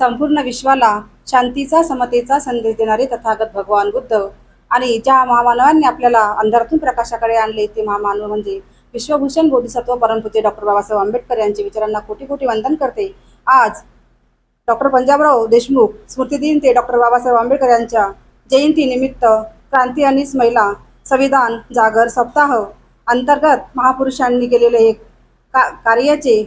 संपूर्ण विश्वाला शांतीचा समतेचा संदेश देणारे तथागत भगवान बुद्ध. आणि ज्या महामानवांनी आपल्याला अंधारातून प्रकाशाकडे आणले ते महामानव म्हणजे विश्वभूषण बोधिसत्व परमपूज्य डॉक्टर बाबासाहेब आंबेडकर यांच्या विचारांना कोटी कोटी वंदन करते. आज डॉक्टर पंजाबराव देशमुख स्मृतिदिन ते डॉक्टर बाबासाहेब आंबेडकर यांच्या जयंतीनिमित्त क्रांती आणि महिला संविधान जागर सप्ताह अंतर्गत महापुरुषांनी केलेले एक का कार्याचे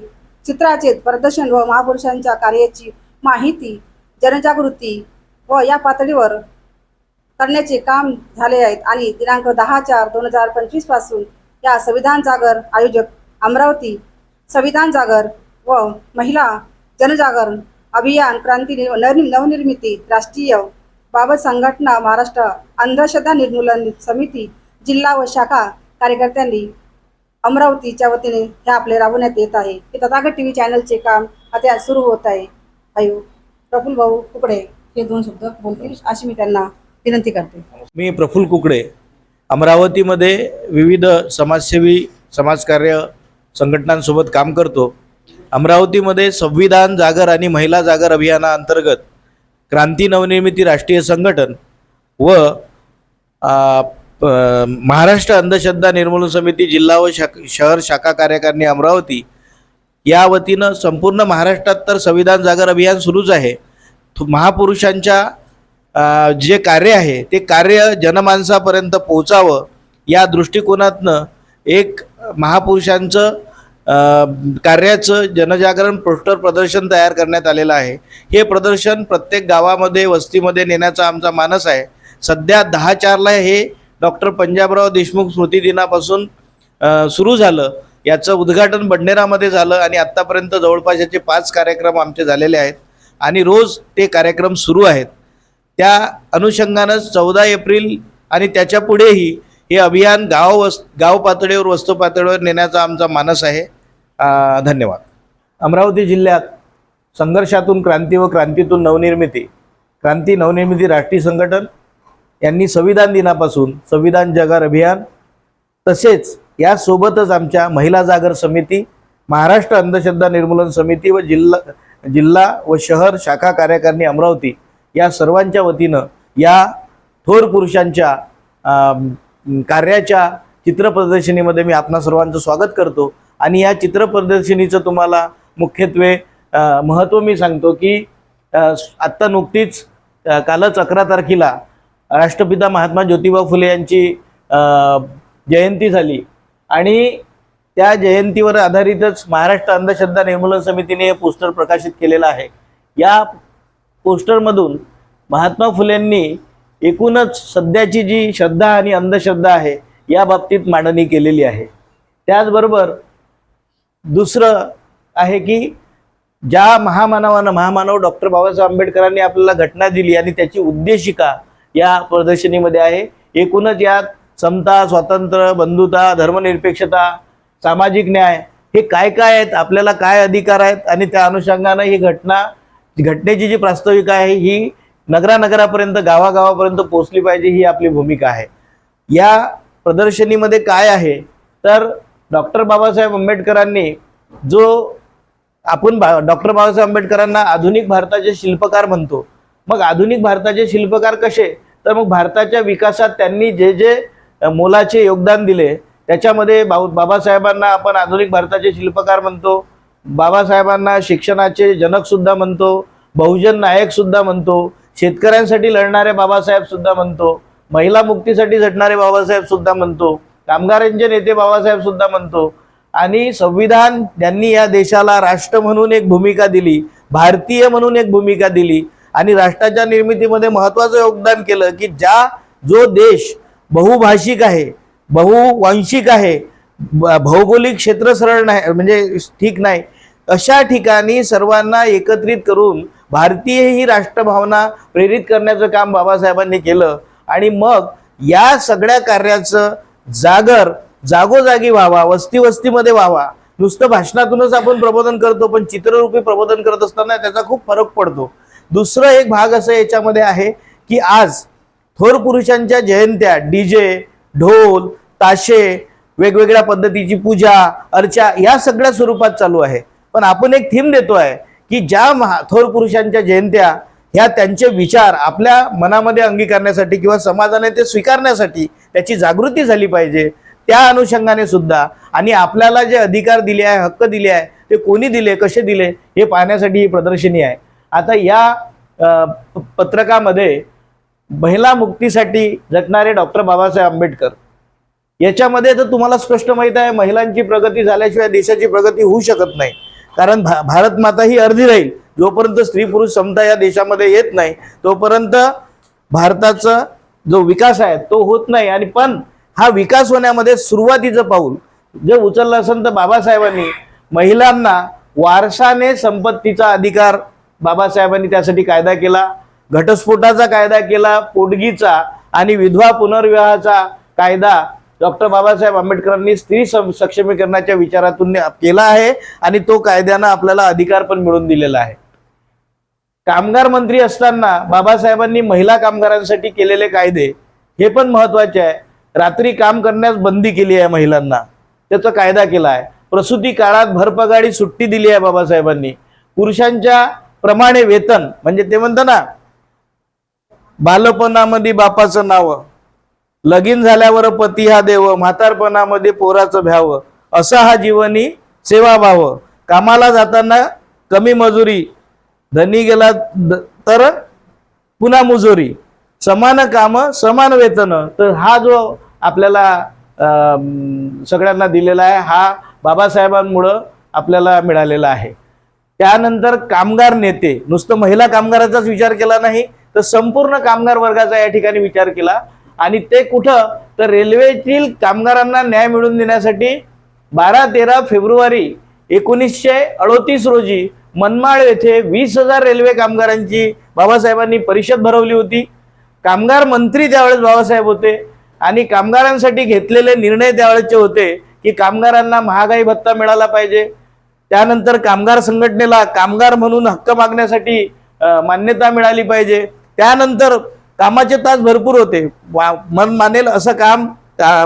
चित्राचे प्रदर्शन व महापुरुषांच्या कार्याची माहिती जनजागृती व या पातळीवर करण्याचे काम झाले आहेत. आणि दिनांक दहा चार दोन हजार पंचवीसपासून या संविधान जागर आयोजक अमरावती संविधान जागर व महिला जनजागरण अभियान क्रांती नवनिर्मिती राष्ट्रीय बाबत संघटना महाराष्ट्र अंधश्रद्धा निर्मूलन समिती जिल्हा व शाखा कार्यकर्त्यांनी अमरावतीच्या वतीने हे आपले राबवण्यात येत आहे. हे तथागत टी व्ही चॅनलचे काम आता सुरू होत आहे. अयो प्रफुल भाऊ कुकडे हे दोन शब्द बोलतील अशी मी त्यांना विनंती करते. मी प्रफुल्ल कुकडे अमरावतीमध्ये विविध समाजसेवी समाजकार्य संघटनांसोबत काम करतो. अमरावतीमध्ये संविधान जागर आणि महिला जागर अभियानाअंतर्गत क्रांती नवनिर्मिती राष्ट्रीय संघटन व महाराष्ट्र अंधश्रद्धा निर्मूलन समिती जिल्हा व शा शहर शाखा कार्यकारिणी अमरावती या वतीनं संपूर्ण महाराष्ट्रात तर संविधान जागर अभियान सुरूच आहे. महापुरुषांच्या जे कार्य आहे ते कार्य जनमानसापर्यंत पोहोचावं या दृष्टिकोनातनं एक महापुरुषांचं कार्याचं जनजागरण पोस्टर प्रदर्शन तयार करण्यात आलेलं आहे. हे प्रदर्शन प्रत्येक गावामध्ये वस्तीमध्ये नेण्याचा आमचा मानस आहे. सध्या दहा चारला हे डॉक्टर पंजाबराव देशमुख स्मृती दिनापासून सुरू झालं. याचं उद्घाटन बडनेरामध्ये झालं आणि आत्तापर्यंत जवळपास याचे पाच कार्यक्रम आमचे झालेले आहेत. आणि रोज ते कार्यक्रम सुरू आहेत. त्या अनुषंगानं चौदा एप्रिल आणि त्याच्या पुढेही हे अभियान गाव वस् गाव पातळीवर वस्तू पातळीवर नेण्याचा आमचा मानस आहे. धन्यवाद. अमरावती जिल्ह्यात संघर्षातून क्रांती व क्रांतीतून नवनिर्मिती क्रांती नवनिर्मिती राष्ट्रीय संघटन यांनी संविधान दिनापासून संविधान जगार अभियान तसेच यासोबतच आमच्या महिला जागर समिती महाराष्ट्र अंधश्रद्धा निर्मूलन समिती व जिल्हा जिल्हा व शहर शाखा कार्यकारिणी अमरावती या सर्वांच्या वतीनं या थोर पुरुषांच्या कार्याच्या चित्रप्रदर्शनीमध्ये मी आपणा सर्वांचं स्वागत करतो. आणि या चित्रप्रदर्शनीचं तुम्हाला मुख्यत्वे महत्त्व मी सांगतो की आत्ता नुकतीच कालच अकरा तारखेला राष्ट्रपिता महात्मा ज्योतिबा फुले यांची जयंती झाली. आणि त्या जयंतीवर आधारितच महाराष्ट्र अंधश्रद्धा निर्मूलन समितीने हे पोस्टर प्रकाशित केलेलं आहे. या पोस्टरमधून महात्मा फुलेंनी एकूणच सध्याची जी श्रद्धा आणि अंधश्रद्धा आहे या बाबतीत मांडणी केलेली आहे. त्याचबरोबर दुसरं आहे की ज्या महामानवानं महामानव डॉक्टर बाबासाहेब आंबेडकरांनी आपल्याला घटना दिली आणि त्याची उद्देशिका या प्रदर्शनीमध्ये आहे. एकूणच यात समता स्वातंत्र्य बंधुता धर्मनिरपेक्षता सामाजिक न्याय हे काय काय आहेत? आपल्याला काय अधिकार आहेत? आणि त्या अनुषंगानं ही घटना घटनेची जी प्रास्ताविका आहे ही नगरानगरापर्यंत गावागावापर्यंत पोहोचली पाहिजे ही आपली भूमिका आहे. या प्रदर्शनीमध्ये काय आहे? तर डॉक्टर बाबासाहेब आंबेडकरांनी जो आपण बा डॉक्टर बाबासाहेब आंबेडकरांना आधुनिक भारताचे शिल्पकार म्हणतो मग आधुनिक भारताचे शिल्पकार कसे? तर मग भारताच्या विकासात त्यांनी जे जे मोलाचे योगदान दिले. त्याच्यामध्ये बाऊ बाबासाहेबांना आपण आधुनिक भारताचे शिल्पकार म्हणतो. बाबासाहेबांना शिक्षणाचे जनकसुद्धा म्हणतो. बहुजन नायकसुद्धा म्हणतो. शेतकऱ्यांसाठी लढणारे बाबासाहेबसुद्धा म्हणतो. महिला मुक्तीसाठी झटणारे बाबासाहेबसुद्धा म्हणतो. कामगारांचे नेते बाबासाहेबसुद्धा म्हणतो. आणि संविधान ज्यांनी या देशाला राष्ट्र म्हणून एक भूमिका दिली. भारतीय म्हणून एक भूमिका दिली. आणि राष्ट्राच्या निर्मितीमध्ये महत्त्वाचं योगदान केलं की ज्या जो देश बहुभाषिक आहे बहुवांशिक आहे ब- भौगोलिक क्षेत्र सरळ नाही म्हणजे ठीक नाही. अशा ठिकाणी सर्वांना एकत्रित करून भारतीय ही राष्ट्रभावना प्रेरित करण्याचं काम बाबासाहेबांनी केलं आणि मग या सगळ्या कार्याचं जागर जागोजागी व्हावा वस्ती वस्तीमध्ये व्हावा. नुसतं भाषणातूनच आपण प्रबोधन करतो पण चित्ररूपी प्रबोधन करत असताना त्याचा खूप फरक पडतो. दुसरं एक भाग असं याच्यामध्ये आहे की आज थोर पुरुषांच्या जयंत्या डीजे ढोल ताशे वेगवेगळ्या पद्धतीची पूजा अर्चा या सगळ्या स्वरूपात चालू आहे. पण आपण एक थीम देतो आहे की ज्या महा थोर पुरुषांच्या जयंत्या ह्या त्यांचे विचार आपल्या मनामध्ये अंगीकारण्यासाठी किंवा समाजाने ते स्वीकारण्यासाठी त्याची जागृती झाली पाहिजे त्या अनुषंगाने सुद्धा. आणि आपल्याला जे अधिकार दिले आहे हक्क दिले आहे ते कोणी दिले कसे दिले हे पाहण्यासाठी ही प्रदर्शनी आहे. आता या प- पत्रकामध्ये महिला मुक्तीसाठी झटणारे डॉक्टर बाबासाहेब आंबेडकर. याच्यामध्ये तर तुम्हाला स्पष्ट माहीत आहे महिलांची प्रगती झाल्याशिवाय देशाची प्रगती होऊ शकत नाही. कारण भा भारत माता ही अर्धी राहील. जोपर्यंत स्त्री पुरुष समता या देशामध्ये येत नाही तोपर्यंत भारताचा जो विकास आहे तो होत नाही. आणि पण हा विकास होण्यामध्ये सुरुवातीचं पाऊल जे उचललं असेल तर बाबासाहेबांनी महिलांना वारसाने संपत्तीचा अधिकार बाबासाहेबांनी त्यासाठी कायदा केला. घटस्फोटाचा कायदा केला पोटगीचा आणि विधवा पुनर्विवाहाचा कायदा डॉक्टर बाबासाहेब आंबेडकरांनी स्त्री सक्षमीकरणाच्या विचारातून केला आहे आणि तो कायद्यानं आपल्याला अधिकार पण मिळवून दिलेला आहे. कामगार मंत्री असताना बाबासाहेबांनी महिला कामगारांसाठी केलेले कायदे हे पण महत्त्वाचे आहे. रात्री काम करण्यास बंदी केली आहे महिलांना. त्याचा कायदा केला आहे. प्रसूती काळात भरपगाडी सुट्टी दिली आहे बाबासाहेबांनी. पुरुषांच्या प्रमाणे वेतन म्हणजे ते म्हणतं ना बालपणामध्ये बापाचं नाव लगीन झाल्यावर पती हा देव म्हातारपणामध्ये पोराचं भ्याव असा हा जीवनी सेवा भाव. कामाला जाताना कमी मजुरी धनी गेला द- तर पुन्हा मुजोरी. समान काम समान वेतन. तर हा जो आपल्याला सगळ्यांना दिलेला आहे हा बाबासाहेबांमुळं आपल्याला मिळालेला आहे. त्यानंतर कामगार नेते. नुसतं महिला कामगाराचाच विचार केला नाही तर संपूर्ण कामगार वर्गाचा या ठिकाणी विचार केला. आणि ते कुठं? तर रेल्वेतील कामगारांना न्याय मिळवून देण्यासाठी बारा तेरा फेब्रुवारी एकोणीसशे अडोतीस रोजी मनमाड येथे वीस हजार रेल्वे कामगारांची बाबासाहेबांनी परिषद भरवली होती. कामगार मंत्री त्यावेळेस बाबासाहेब होते आणि कामगारांसाठी घेतलेले निर्णय त्यावेळेसचे होते की कामगारांना महागाई भत्ता मिळाला पाहिजे. त्यानंतर कामगार संघटनेला कामगार म्हणून हक्क मागण्यासाठी मान्यता मिळाली पाहिजे. त्यानंतर कामाचे तास भरपूर होते. वा- मन मानेल असं काम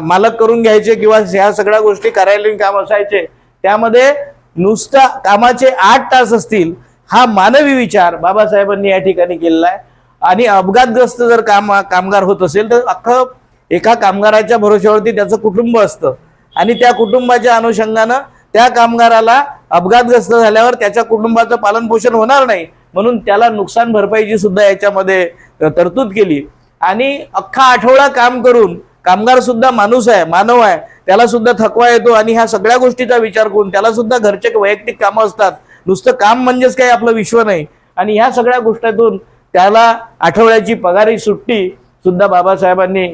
मालक करून घ्यायचे किंवा ह्या सगळ्या गोष्टी कार्यालयीन काम असायचे. त्यामध्ये नुसता कामाचे आठ तास असतील हा मानवी विचार बाबासाहेबांनी या ठिकाणी केलेला आहे. आणि अपघातग्रस्त जर काम कामगार होत असेल तर अख्खं एका कामगाराच्या भरोश्यावरती त्याचं कुटुंब असतं. आणि त्या कुटुंबाच्या अनुषंगानं त्या कामगाराला अपघातग्रस्त झाल्यावर त्याच्या कुटुंबाचं पालनपोषण होणार नाही. म्हणून त्याला नुकसान भरपाईची सुद्धा याच्यामध्ये तरतूद केली. आणि अख्खा आठवडा काम करून कामगार सुद्धा माणूस आहे मानव आहे त्याला सुद्धा थकवा येतो आणि ह्या सगळ्या गोष्टीचा विचार करून त्याला सुद्धा घरचे वैयक्तिक कामं असतात. नुसतं काम म्हणजेच काही आपलं विश्व नाही. आणि ह्या सगळ्या गोष्टीतून त्याला आठवड्याची पगारी सुट्टी सुद्धा बाबासाहेबांनी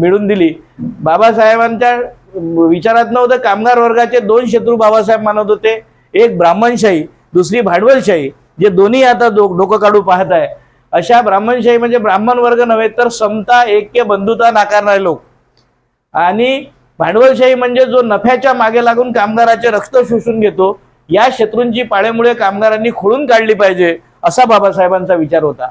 मिळून दिली. बाबासाहेबांच्या विचारात नव्हतं कामगार वर्गाचे दोन शत्रू बाबासाहेब मानत होते. एक ब्राह्मणशाही दुसरी भांडवलशाही. जे दोन्ही आता डो- डोकं काढू पाहत आहे. अशा ब्राह्मणशाही म्हणजे ब्राह्मण वर्ग नव्हे तर समता ऐक्य बंधुता नाकारणारे लोक. आणि भांडवलशाही म्हणजे जो नफ्याच्या मागे लागून कामगाराचे रक्त शोषून घेतो या शत्रूंची पाळेमुळे कामगारांनी खोळून काढली पाहिजे असा बाबासाहेबांचा विचार होता.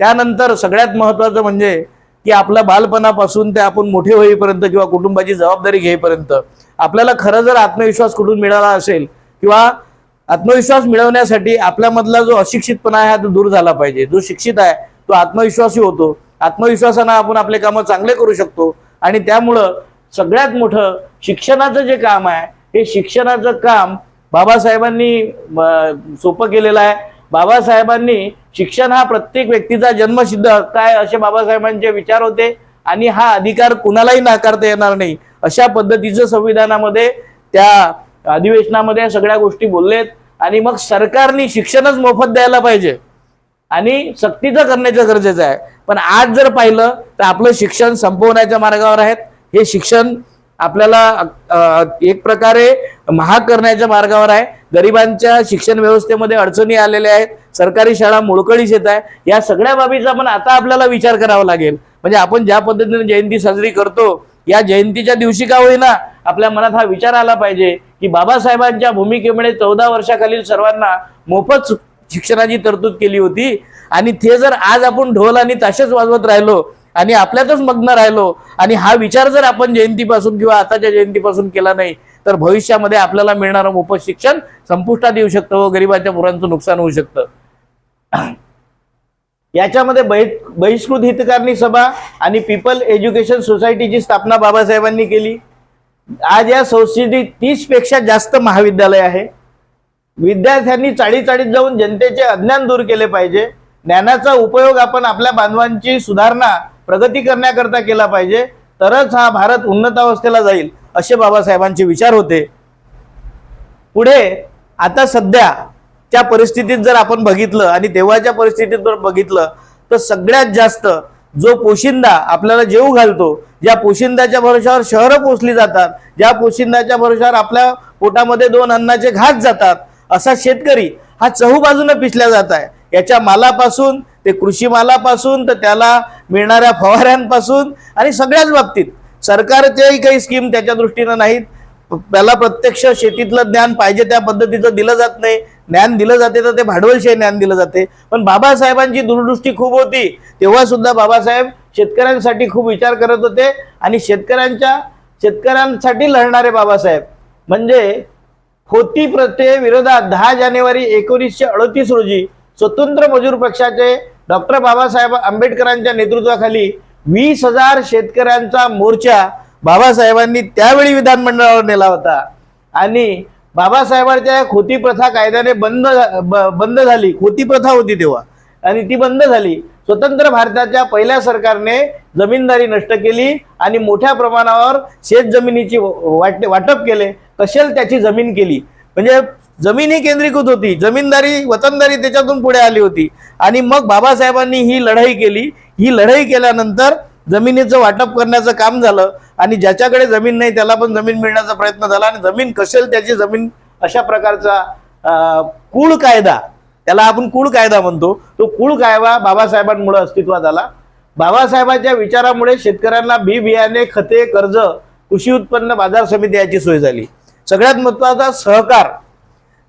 त्यानंतर सगळ्यात महत्वाचं म्हणजे की आपल्या बालपणापासून ते आपण मोठे होईपर्यंत किंवा कुटुंबाची जबाबदारी घेईपर्यंत आपल्याला खरं जर आत्मविश्वास कुठून मिळाला असेल किंवा आत्मविश्वास मिळवण्यासाठी आपल्यामधला जो अशिक्षितपणा आहे हा तो दूर झाला पाहिजे. जो शिक्षित आहे तो आत्मविश्वासी होतो. आत्मविश्वासानं आपण आपले कामं चांगले करू शकतो. आणि त्यामुळं सगळ्यात मोठं शिक्षणाचं जे काम आहे हे शिक्षणाचं काम बाबासाहेबांनी सोपं केलेलं आहे. बाबासाहेबांनी शिक्षण हा प्रत्येक व्यक्तीचा जन्मसिद्ध हक्क आहे असे बाबासाहेबांचे विचार होते. आणि हा अधिकार कुणालाही नाकारता येणार नाही. अशा पद्धतीचं संविधानामध्ये त्या अधिवेशनामध्ये सगळ्या गोष्टी बोललेत. आणि मग सरकारने शिक्षणच मोफत द्यायला पाहिजे. आणि सक्तीचं करण्याचं गरजेचं आहे. पण आज जर पाहिलं तर आपलं शिक्षण संपवण्याच्या मार्गावर आहेत. हे शिक्षण आपल्याला एक प्रकारे महाग करण्याच्या मार्गावर आहे. गरिबांच्या शिक्षण व्यवस्थेमध्ये अडचणी आलेल्या आहेत. सरकारी शाळा मोडकळीस येत आहे. या सगळ्या बाबीचा पण आता आपल्याला विचार करावा लागेल. म्हणजे आपण ज्या पद्धतीने जयंती साजरी करतो या जयंतीच्या दिवशी का होईना आपल्या मनात हा विचार आला पाहिजे की बाबासाहेबांच्या भूमिकेमुळे चौदा वर्षाखालील सर्वांना मोफत शिक्षणाची तरतूद केली होती. आणि ते जर आज आपण ढोल आणि ताशेच वाजवत राहिलो आणि आपल्यातच मग्न राहिलो आणि हा विचार जर आपण जयंतीपासून किंवा आताच्या जयंतीपासून केला नाही तर भविष्यामध्ये आपल्याला मिळणारं मोफत शिक्षण संपुष्टात येऊ शकतं व गरिबाच्या पोरांचं नुकसान होऊ शकतं. याच्यामध्ये बहि- बहिष्कृत हितकारणी सभा आणि पीपल एज्युकेशन सोसायटीची स्थापना बाबासाहेबांनी केली. आज या संस्थेची तीसपेक्षा जास्त महाविद्यालय आहे. विद्यार्थ्यांनी चाळी चाळीत जाऊन जनतेचे अज्ञान दूर केले पाहिजे. ज्ञानाचा उपयोग आपण आपल्या बांधवांची सुधारणा प्रगती करण्याकरता केला पाहिजे. तरच हा भारत उन्नतावस्थेला जाईल असे बाबासाहेबांचे विचार होते. पुढे आता सध्या त्या परिस्थितीत जर आपण बघितलं आणि तेव्हाच्या परिस्थितीत जर बघितलं तर सगळ्यात जास्त जो पोशिंदा आपल्याला जेव घालतो ज्या पोशिंदाच्या भरोशावर शहरं पोचली जातात ज्या पोशिंदाच्या भरोशावर आपल्या पोटामध्ये दोन अन्नाचे घात जातात असा शेतकरी हा चहूबाजूने पिसल्या जात आहे. याच्या मालापासून ते कृषी मालापासून तर त्याला मिळणाऱ्या फवाऱ्यांपासून आणि सगळ्याच बाबतीत. सरकारच्याही काही स्कीम त्याच्या दृष्टीनं नाहीत. त्याला प्रत्यक्ष शेतीतलं ज्ञान पाहिजे त्या पद्धतीचं दिलं जात नाही. ज्ञान दिलं जाते तर ते भांडवलशाही ज्ञान दिलं जाते. पण बाबासाहेबांची दूरदृष्टी खूप होती. तेव्हा सुद्धा बाबासाहेब शेतकऱ्यांसाठी खूप विचार करत होते आणि शेतकऱ्यांच्या शेतकऱ्यांसाठी लढणारे बाबासाहेब. म्हणजे होती प्रथे विरोधात दहा जानेवारी एकोणीसशे अडतीस रोजी स्वतंत्र मजूर पक्षाचे डॉक्टर बाबासाहेब आंबेडकरांच्या नेतृत्वाखाली वीस हजार शेतकऱ्यांचा मोर्चा बाबासाहेबांनी त्यावेळी विधानमंडळावर नेला होता. आणि बाबासाहेबांच्या खोती प्रथा कायद्याने बंद ब- बंद झाली. खोती प्रथा होती तेव्हा. आणि ती बंद झाली. स्वतंत्र भारताच्या पहिल्या सरकारने जमीनदारी नष्ट केली आणि मोठ्या प्रमाणावर शेत जमिनीची वाट वाटप केले. कशेल त्याची जमीन केली? म्हणजे जमीन ही केंद्रीकृत होती. जमीनदारी वतनदारी त्याच्यातून पुढे आली होती. आणि मग बाबासाहेबांनी ही लढाई केली. ही लढाई केल्यानंतर जमिनीचं वाटप करण्याचं काम झालं. आणि ज्याच्याकडे जमीन नाही त्याला पण जमीन मिळण्याचा प्रयत्न झाला. आणि जमीन कसेल त्याची जमीन अशा प्रकारचा कुळ कायदा त्याला आपण कुळ कायदा म्हणतो. तो कुळ कायदा बाबासाहेबांमुळे अस्तित्वात आला. बाबासाहेबांच्या विचारामुळे शेतकऱ्यांना बी बियाणे खते कर्ज कृषी उत्पन्न बाजार समिती याची सोय झाली. सगळ्यात महत्त्वाचा सहकार.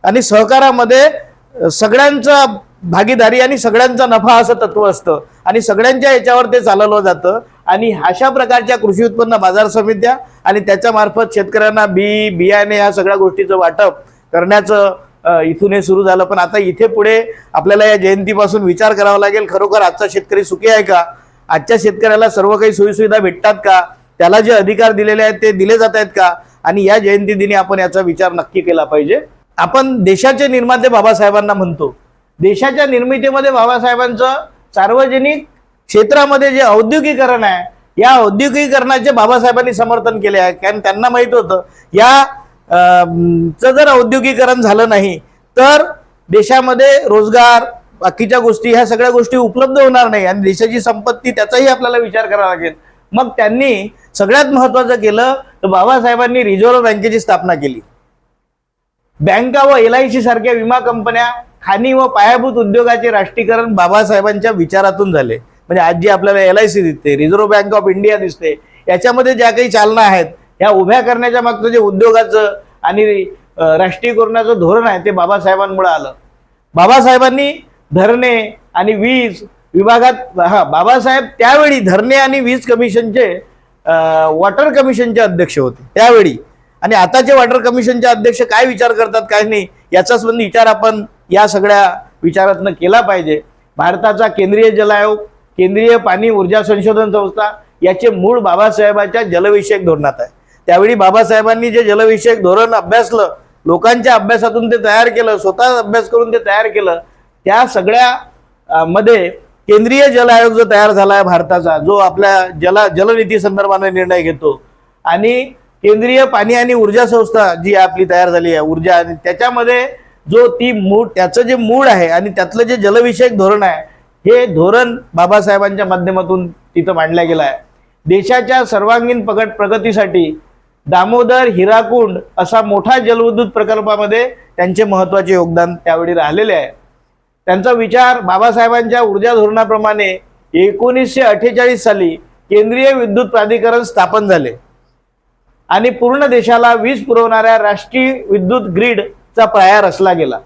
आणि सहकारामध्ये सगळ्यांचा भागीदारी आणि सगळ्यांचा नफा असं तत्व असतं. आणि सगळ्यांच्या याच्यावर ते चालवलं जातं. आणि अशा प्रकारच्या कृषी उत्पन्न बाजार समित्या आणि त्याच्या मार्फत शेतकऱ्यांना बी बियाणे ह्या सगळ्या गोष्टीचं वाटप करण्याचं इथून हे सुरू झालं. पण आता इथे पुढे आपल्याला या जयंतीपासून विचार करावा लागेल खरोखर आजचा शेतकरी सुखी आहे का? आजच्या शेतकऱ्याला सर्व काही सोयीसुविधा भेटतात का? त्याला जे अधिकार दिलेले आहेत ते दिले जात आहेत का? आणि या जयंती दिनी आपण याचा विचार नक्की केला पाहिजे. आपण देशाचे निर्माते बाबासाहेबांना म्हणतो. देशाच्या निर्मितीमध्ये बाबासाहेबांचं सार्वजनिक क्षेत्रामध्ये जे औद्योगिकरण आहे या औद्योगिकरणाचे बाबासाहेबांनी समर्थन केले आहे. कारण त्यांना माहीत होतं या चं जर औद्योगिकरण झालं नाही तर देशामध्ये रोजगार बाकीच्या गोष्टी ह्या सगळ्या गोष्टी उपलब्ध होणार नाही. आणि देशाची संपत्ती त्याचाही आपल्याला विचार करावा लागेल. मग त्यांनी सगळ्यात महत्वाचं केलं तर बाबासाहेबांनी रिझर्व्ह बँकेची स्थापना केली. बँका व एल आय सी सारख्या विमा कंपन्या खाणी व पायाभूत उद्योगाचे राष्ट्रीयकरण बाबासाहेबांच्या विचारातून झाले. म्हणजे आज जी आपल्याला एल आय सी दिसते रिझर्व्ह बँक ऑफ इंडिया दिसते. याच्यामध्ये ज्या काही चालना आहेत ह्या उभ्या करण्याच्या मागचं जे उद्योगाचं आणि राष्ट्रीयकरणाचं धोरण आहे ते बाबासाहेबांमुळे आलं. बाबासाहेबांनी धरणे आणि वीज विभागात हा बाबासाहेब त्यावेळी धरणे आणि वीज कमिशनचे वॉटर कमिशनचे अध्यक्ष होते त्यावेळी. आणि आताचे वॉटर कमिशनचे अध्यक्ष काय विचार करतात काय नाही याचाच पण विचार आपण या सगळ्या विचारातनं केला पाहिजे. भारताचा केंद्रीय जल आयोग केंद्रीय पाणी ऊर्जा संशोधन संस्था याचे मूळ बाबासाहेबांच्या जलविषयक धोरणात आहे. त्यावेळी बाबासाहेबांनी जे जलविषयक धोरण अभ्यासलं लोकांच्या अभ्यासातून ते तयार केलं स्वतः अभ्यास करून ते तयार केलं त्या सगळ्या मध्ये केंद्रीय जल आयोग जो तयार झाला आहे भारताचा जो आपल्या जला जलनीती संदर्भाने निर्णय घेतो आणि केंद्रीय पाणी आणि ऊर्जा संस्था जी आपली तयार झाली आहे ऊर्जा आणि त्याच्यामध्ये जो ती मूळ त्याचं जे मूळ आहे आणि त्यातलं जे जलविषयक धोरण आहे हे धोरण बाबासाहेबांच्या माध्यमातून तिथं मांडलं गेलं आहे. देशाच्या सर्वांगीण प्रगट प्रगतीसाठी दामोदर हिराकुंड असा मोठा जलविद्युत प्रकल्पामध्ये त्यांचे महत्त्वाचे योगदान त्यावेळी राहिलेले आहे. त्यांचा विचार बाबासाहेबांच्या ऊर्जा धोरणाप्रमाणे एकोणीसशे अठ्ठेचाळीस साली केंद्रीय विद्युत प्राधिकरण स्थापन झाले. आणि पूर्ण देशाला वीज पुरवणाऱ्या राष्ट्रीय विद्युत ग्रीडचा पाया रचला गेला.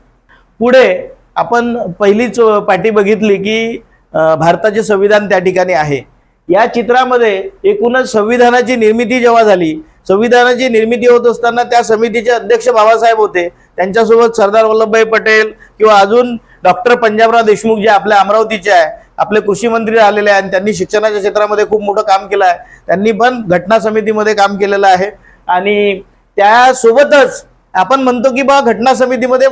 पुढे आपण पहिलीच पाठी बघितली की भारताचे संविधान त्या ठिकाणी आहे. या चित्रामध्ये एकूणच संविधानाची निर्मिती जेव्हा झाली संविधानाची निर्मिती होत असताना त्या समितीचे अध्यक्ष बाबासाहेब होते. त्यांच्यासोबत सरदार वल्लभभाई पटेल किंवा अजून डॉक्टर पंजाबराव देशमुख जे आपल्या अमरावतीचे आहे आपले कृषी मंत्री आलेले आहे आणि त्यांनी शिक्षणाच्या क्षेत्रामध्ये खूप मोठं काम केलं आहे. त्यांनी पण घटना समितीमध्ये काम केलेलं आहे. आणि त्यासोबतच आपण म्हणतो की बा घटना समितीमध्ये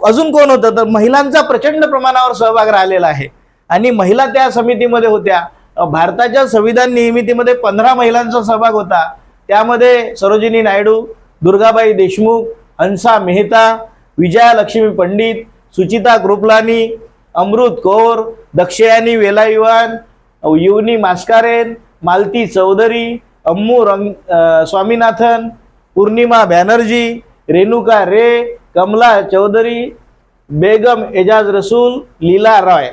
अजून कोण होतं? तर महिलांचा प्रचंड प्रमाणावर सहभाग राहिलेला आहे. आणि महिला त्या समितीमध्ये होत्या. भारताच्या संविधान निर्मितीमध्ये पंधरा महिलांचा सहभाग होता. त्यामध्ये सरोजिनी नायडू दुर्गाबाई देशमुख हंसा मेहता विजया लक्ष्मी पंडित सुचिता कृपलानी अमृत कौर दक्षयानी वेलायुवान युवनी मास्कारेन मालती चौधरी अम्मू रंग स्वामीनाथन पूर्णिमा बॅनर्जी रेणुका रे कमला चौधरी बेगम एजाज रसूल लीला रॉय.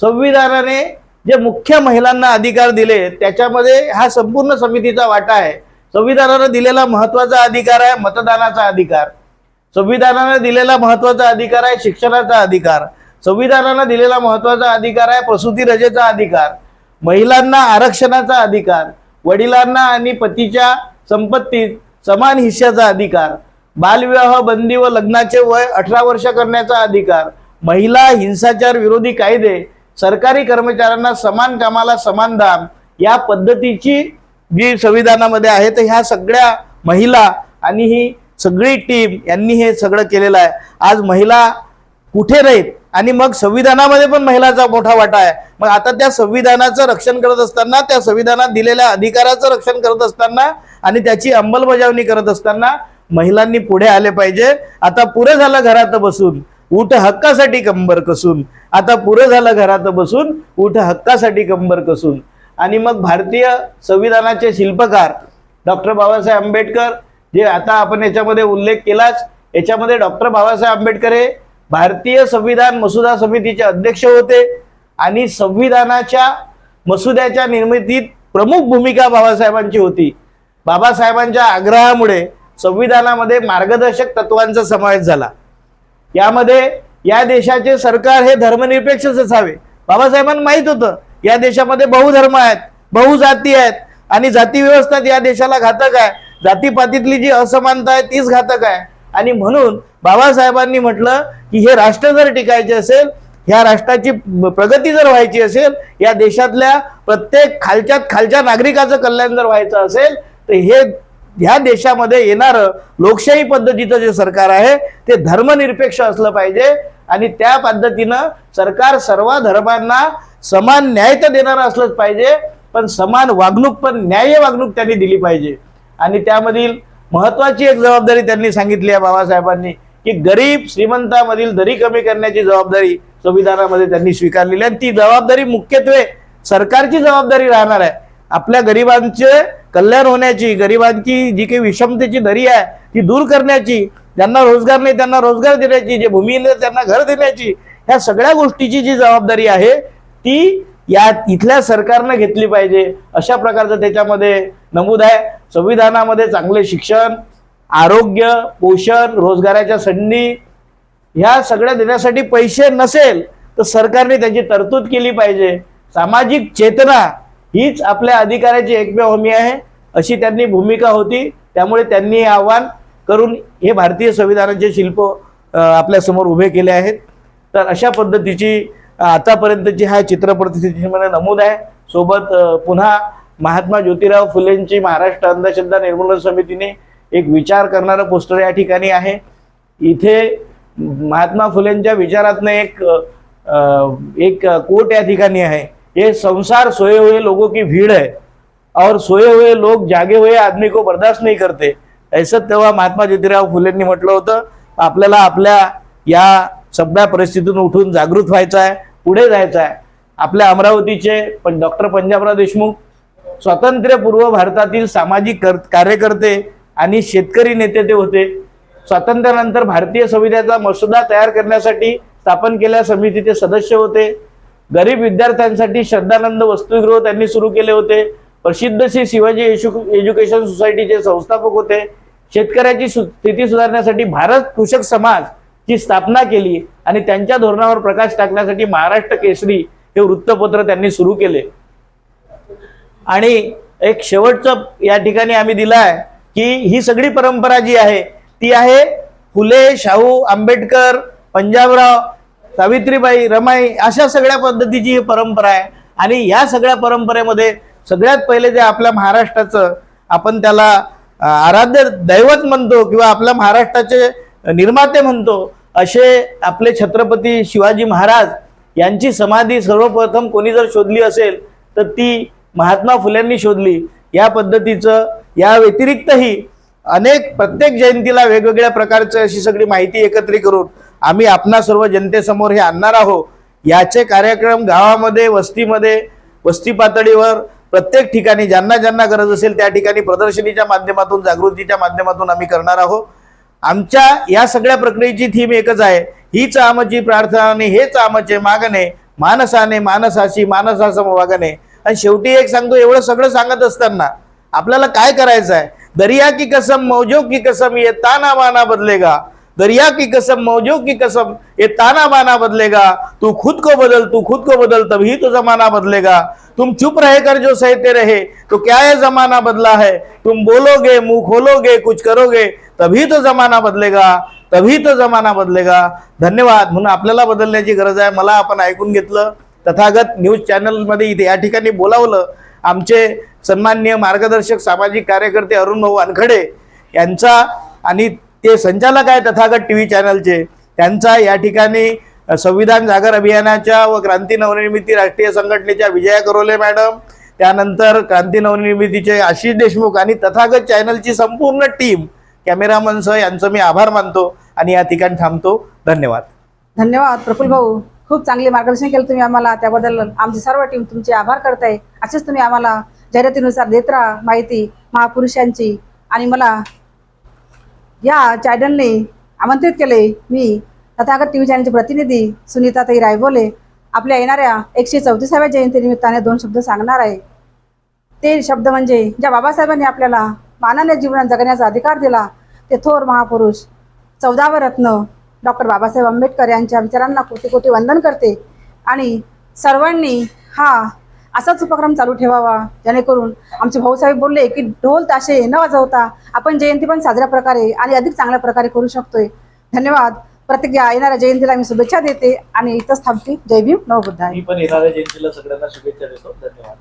संविधानाने जे मुख्य महिलांना अधिकार दिले त्याच्यामध्ये हा संपूर्ण समितीचा वाटा आहे. संविधानानं दिलेला महत्त्वाचा अधिकार आहे मतदानाचा अधिकार. संविधानानं दिलेला महत्त्वाचा अधिकार आहे शिक्षणाचा अधिकार. संविधानानं दिलेला महत्त्वाचा अधिकार आहे प्रसूती रजेचा अधिकार. महिलांना आरक्षणाचा अधिकार. वडिलांना आणि पतीच्या संपत्तीत समान हिश्श्याचा अधिकार. बालविवाह बंदी व लग्नाचे वय अठरा वर्ष करण्याचा अधिकार महिला हिंसाचार विरोधी कायदे सरकारी कर्मचाऱ्यांना समान कामाला समान दाम या पद्धतीची जी संविधानामध्ये आहे तर ह्या सगळ्या महिला आणि ही सगळी टीम यांनी हे सगळं केलेलं आहे. आज महिला कुठे नाहीत आणि मग संविधानामध्ये पण महिलाचा मोठा वाटा आहे. मग आता त्या संविधानाचं रक्षण करत असताना त्या संविधानात दिलेल्या अधिकाराचं रक्षण करत असताना आणि त्याची अंमलबजावणी करत असताना महिलांनी पुढे आले पाहिजे. आता पुरं झालं घरात बसून उठ हक्कासाठी कंबर कसून. आता पुरं झालं घरात बसून उठ हक्कासाठी कंबर कसून. आणि मग भारतीय संविधानाचे शिल्पकार डॉक्टर बाबासाहेब आंबेडकर जे आता आपण याच्यामध्ये उल्लेख केलाच याच्यामध्ये डॉक्टर बाबासाहेब आंबेडकर हे भारतीय संविधान मसुदा समितीचे अध्यक्ष होते. आणि संविधानाच्या मसुद्याच्या निर्मितीत प्रमुख भूमिका बाबासाहेबांची होती. बाबासाहेबांच्या आग्रहामुळे संविधानामध्ये मार्गदर्शक तत्वांचा समावेश झाला. यामध्ये या देशाचे सरकार हे धर्मनिरपेक्षच असावे. बाबासाहेबांना माहीत होतं या देशामध्ये बहुधर्म आहेत बहुजाती आहेत आणि जाती व्यवस्था या देशाला घातक आहे. जातीपातीतली जी असमानता आहे तीच घातक आहे. आणि म्हणून बाबासाहेबांनी म्हटलं की हे राष्ट्र जर टिकायचे असेल ह्या राष्ट्राची प्रगती जर व्हायची असेल या देशातल्या प्रत्येक खालच्यात खालच्या नागरिकाचं कल्याण जर व्हायचं असेल तर हे ह्या देशामध्ये येणारं लोकशाही पद्धतीचं जे सरकार आहे ते धर्मनिरपेक्ष असलं पाहिजे. आणि त्या पद्धतीनं सरकार सर्व धर्मांना समान न्याय तर देणारं असलंच पाहिजे पण समान वागणूक पण न्याय्य वागणूक त्यांनी दिली पाहिजे. आणि त्यामधील महत्वाची एक जबाबदारी त्यांनी सांगितली आहे बाबासाहेबांनी की गरीब श्रीमंतामधील दरी कमी करण्याची जबाबदारी संविधानामध्ये त्यांनी स्वीकारलेली आहे. आणि ती जबाबदारी मुख्यत्वे सरकारची जबाबदारी राहणार आहे. आपल्या गरिबांचे कल्याण होण्याची गरिबांची जी काही विषमतेची दरी आहे ती दूर करण्याची ज्यांना रोजगार नाही त्यांना रोजगार देण्याची जे भूमिहीन त्यांना घर देण्याची ह्या सगळ्या गोष्टीची जी जबाबदारी आहे ती या इथल्या सरकारनं घेतली पाहिजे. अशा प्रकारचं त्याच्यामध्ये नमूद आहे. संविधानामध्ये चांगले शिक्षण आरोग्य पोषण रोजगाराच्या संधी ह्या सगळ्या देण्यासाठी पैसे नसेल तर सरकारने त्याची तरतूद केली पाहिजे. सामाजिक चेतना हीच आपल्या अधिकाराची एकमेव हमी आहे. अशी त्यांनी भूमिका होती. त्यामुळे त्यांनी हे आव्हान करून हे भारतीय संविधानाचे शिल्प आपल्यासमोर उभे केले आहेत. तर अशा पद्धतीची आतापर्यंतची हा चित्रपटमध्ये नमूद आहे. सोबत पुन्हा महात्मा ज्योतिराव फुलेंची महाराष्ट्र अंधश्रद्धा निर्मूलन समितीने एक विचार करणारं पोस्टर या ठिकाणी आहे. इथे महात्मा फुलेंच्या विचारातनं एक एक कोट या ठिकाणी आहे. ये संसार सोए हुए लोगों की भीड़ है और सोए हुए लोग जागे हुए आदमी को बर्दाश्त नहीं करते। ऐसं तेव्हा महात्मा ज्योतिराव फुलेंनी म्हटलं होतं आपल्याला आपल्या या सगळ्या परिस्थितीतून उठून जागृत व्हायचं आहे पुढे जायचं आहे. आपल्या अमरावतीचे पण डॉक्टर पंजाबराव देशमुख स्वातंत्र्यपूर्व भारतातील सामाजिक कर कार्यकर्ते आणि शेतकरी नेते ते होते. स्वातंत्र्यानंतर भारतीय संविधानाचा मसुदा तयार करण्यासाठी स्थापन केलेल्या समितीचे सदस्य होते. गरीब विद्यार्थ्यांसाठी श्रद्धानंद वसतिगृह त्यांनी सुरू केले होते. प्रसिद्ध श्री शिवाजी एशु- एज्युकेशन सोसायटीचे संस्थापक होते. शेतकऱ्याची स्थिती सुधारण्यासाठी भारत कृषक समाज ची स्थापना केली आणि त्यांच्या धोरणावर प्रकाश टाकण्यासाठी महाराष्ट्र केसरी हे वृत्तपत्र त्यांनी सुरू केले. आणि एक शेवटचं या ठिकाणी आम्ही दिलाय आहे की ही सगळी परंपरा जी आहे ती आहे फुले शाहू आंबेडकर पंजाबराव सावित्रीबाई रमाई अशा सगळ्या पद्धतीची ही परंपरा आहे. आणि या सगळ्या परंपरेमध्ये सगळ्यात पहिले जे आपल्या महाराष्ट्राचं आपण त्याला आराध्य दैवत म्हणतो किंवा आपल्या महाराष्ट्राचे निर्माते म्हणतो असे आपले छत्रपती शिवाजी महाराज यांची समाधी सर्वप्रथम कोणी जर शोधली असेल तर ती महात्मा फुल्यांनी शोधली. या पद्धतीचं या व्यतिरिक्तही अनेक प्रत्येक जयंतीला वेगवेगळ्या प्रकारचं अशी सगळी माहिती एकत्रित करून आम्ही आपणा सर्व जनतेसमोर हे आणणार आहोत. याचे कार्यक्रम गावामध्ये वस्तीमध्ये वस्ती पातळीवर प्रत्येक ठिकाणी ज्यांना ज्यांना गरज असेल त्या ठिकाणी प्रदर्शनीच्या माध्यमातून जागृतीच्या माध्यमातून आम्ही करणार आहोत. आमच्या या सगळ्या प्रक्रियेची थीम एकच आहे. हीच आमची प्रार्थना आणि हेच आमचे मागणे. मानसाने मानसाशी मानसासम वागणे. आणि शेवटी एक सांगतो एवढं सगळं सांगत असताना आपल्याला काय करायचं आहे दर्या की कसम मौजो की कसम ये ताना माना बदलेगा. दरिया की कसम मौजो की कसम ये ताना बाना बदलेगा। तू खुद को बदल तू खुद को बदल तभी तो जमाना बदलेगा। तुम चुप रह कर जो सहते रहे तो क्या ये जमाना बदला है? तुम बोलोगे मुंह खोलोगे कुछ करोगे तभी तो जमाना बदलेगा तभी तो जमाना बदलेगा। धन्यवाद म्हणून आपल्याला बदलण्याची गरज आहे. मला आपण ऐकून घेतलं. तथागत न्यूज चॅनलमध्ये इथे या ठिकाणी बोलावलं. आमचे सन्माननीय मार्गदर्शक सामाजिक कार्यकर्ते अरुण भाऊ वानखडे यांचा आणि ते संचालक आहे तथागत टी व्ही चॅनलचे. त्यांचा या ठिकाणी संविधान जागर अभियानाच्या व क्रांती नवनिर्मिती राष्ट्रीय संघटनेच्या विजया करोले मॅडम त्यानंतर क्रांती नवनिर्मितीचे आशिष देशमुख आणि तथागत चॅनलची संपूर्ण टीम कॅमेरामनसह यांचं मी आभार मानतो आणि या ठिकाणी थांबतो. धन्यवाद. धन्यवाद. प्रफुल भाऊ खूप चांगले मार्गदर्शन केलं तुम्ही आम्हाला. त्याबद्दल आमची सर्व टीम तुमचे आभार करताय असेच तुम्ही आम्हाला जाहिरातीनुसार देत राहा माहिती महापुरुषांची. आणि मला या चॅनलने आमंत्रित केले मी तथागत टी व्ही चॅनलचे प्रतिनिधी सुनीताताई रायबोले. आपल्या येणाऱ्या एकशे चौतीसाव्या जयंतीनिमित्ताने दोन शब्द सांगणार आहे. ते शब्द म्हणजे ज्या बाबासाहेबांनी आपल्याला मानाने जीवन जगण्याचा अधिकार दिला ते थोर महापुरुष चौदावं रत्न डॉक्टर बाबासाहेब आंबेडकर यांच्या विचारांना कोटी कोटी वंदन करते. आणि सर्वांनी हा असाच उपक्रम चालू ठेवावा. जेणेकरून आमचे भाऊसाहेब बोलले की ढोल ताशे न वाजवता आपण जयंती पण साजऱ्या प्रकारे आणि अधिक चांगल्या प्रकारे करू शकतोय. धन्यवाद. प्रत्येक येणाऱ्या जयंतीला मी शुभेच्छा देते आणि इथंच थांबते. जय भीम. नवबुद्धा मी पण येणाऱ्या जयंतीला सगळ्यांना शुभेच्छा देतो. धन्यवाद.